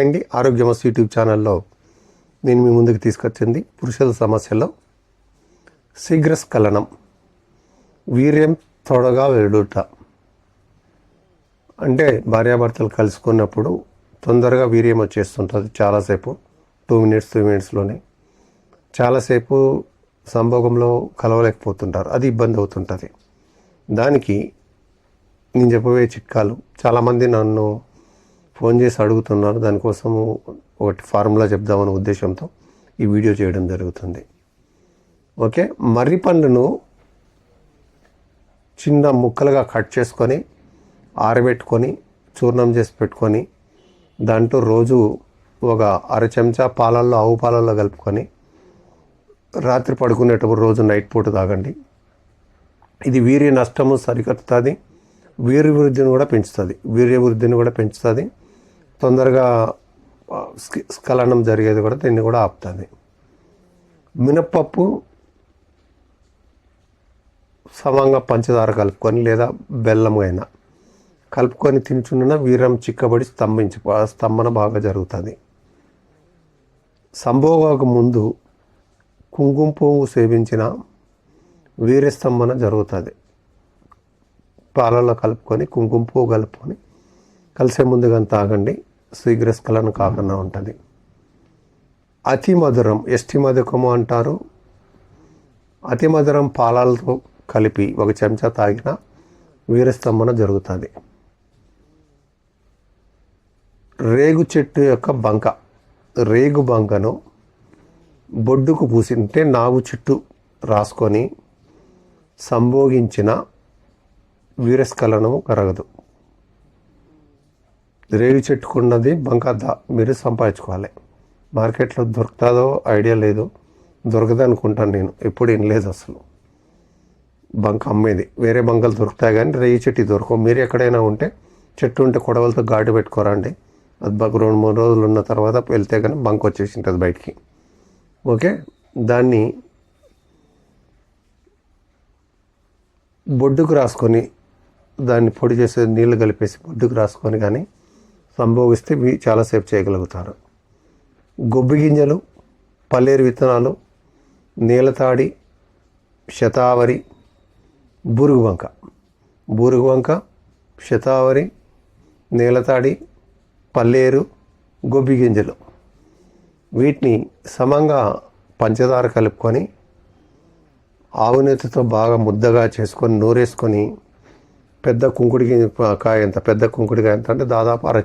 అండి. ఆరోగ్యమస్ యూట్యూబ్ ఛానల్లో నేను మీ ముందుకు తీసుకొచ్చింది పురుషుల సమస్యలో శీఘ్రస్ఖలనం వీర్యం తొడగా వెడుట. అంటే భార్యాభర్తలు కలుసుకున్నప్పుడు తొందరగా వీర్యం వచ్చేస్తుంటుంది చాలాసేపు టూ మినిట్స్ త్రీ మినిట్స్లోనే. చాలాసేపు సంభోగంలో కలవలేకపోతుంటారు అది ఇబ్బంది అవుతుంటుంది. దానికి నేను చెప్పబోయే చిట్కాలు చాలామంది నన్ను ఫోన్ చేసి అడుగుతున్నారు. దానికోసము ఒకటి ఫార్ములా చెప్దామనే ఉద్దేశంతో ఈ వీడియో చేయడం జరుగుతుంది. ఓకే? మర్రి పండును చిన్న ముక్కలుగా కట్ చేసుకొని ఆరబెట్టుకొని చూర్ణం చేసి పెట్టుకొని దాంట్లో రోజు ఒక అర చెంచా పాలల్లో ఆవు పాలల్లో కలుపుకొని రాత్రి పడుకునేటప్పుడు రోజు నైట్ పూట తాగండి. ఇది వీర్య నష్టము సరికట్టుతుంది. వీర్య వృద్ధిని కూడా పెంచుతుంది. వీర్య వృద్ధిని కూడా పెంచుతుంది. తొందరగా స్కి- స్ఖలనం జరిగేది కూడా దీన్ని కూడా ఆపుతుంది. మినప్పప్పు సమంగా పంచదార కలుపుకొని లేదా బెల్లం అయినా కలుపుకొని తింటున్న వీరం చిక్కబడి స్తంభించి స్తంభన బాగా జరుగుతుంది. సంభోగకు ముందు కుంకుమ పువ్వు సేవించిన వీరస్తంభన జరుగుతుంది. పాలలో కలుపుకొని కుంకుమ పువ్వు కలుపుకొని కలిసే ముందుగా తాగండి. శీఘ్రస్ఖలన కాకుండా ఉంటుంది. అతి మధురం ఎస్టి మధుకము అంటారు? అతి మధురం పాలాలతో కలిపి ఒక చెంచా తాగిన వీరస్తంభన జరుగుతుంది. రేగు చెట్టు యొక్క బంక రేగు బంకను బొడ్డుకు పూసింటే నాగు చుట్టూ రాసుకొని సంభోగించిన వీరస్ఖలనము కరగదు. రేగు చెట్టుకున్నది బంక దా- మీరు సంపాదించుకోవాలి. మార్కెట్లో దొరుకుతుందో ఐడియా లేదు. దొరకదు అనుకుంటాను నేను. ఎప్పుడు వినలేదు అసలు. బంక అమ్మేది. వేరే బంకలు దొరుకుతాయి కానీ రేయి చెట్టు దొరకవు. మీరు ఎక్కడైనా ఉంటే చెట్టు ఉంటే కొడవలతో ఘాటు పెట్టుకోరండి. అది బాగా రెండు మూడు రోజులు ఉన్న తర్వాత వెళ్తే కానీ బంక్ వచ్చేసి ఉంటుంది బయటికి. ఓకే? దాన్ని బొడ్డుకు రాసుకొని దాన్ని పొడి చేసే నీళ్ళు కలిపేసి బొడ్డుకు రాసుకొని కానీ సంభోగిస్తే ఇవి చాలాసేపు చేయగలుగుతారు. గొబ్బి గింజలు పల్లేరు విత్తనాలు నీలతాడి శతావరి బూరుగు వంక బూరుగు వంక శతావరి నీలతాడి పల్లేరు గొబ్బి గింజలు. వీటిని సమంగా పంచదార కలుపుకొని ఆవు బాగా ముద్దగా చేసుకొని నూరేసుకొని పెద్ద కుంకుడికి కాయ ఎంత పెద్ద కుంకుడికాయ ఎంత అంటే దాదాపు అర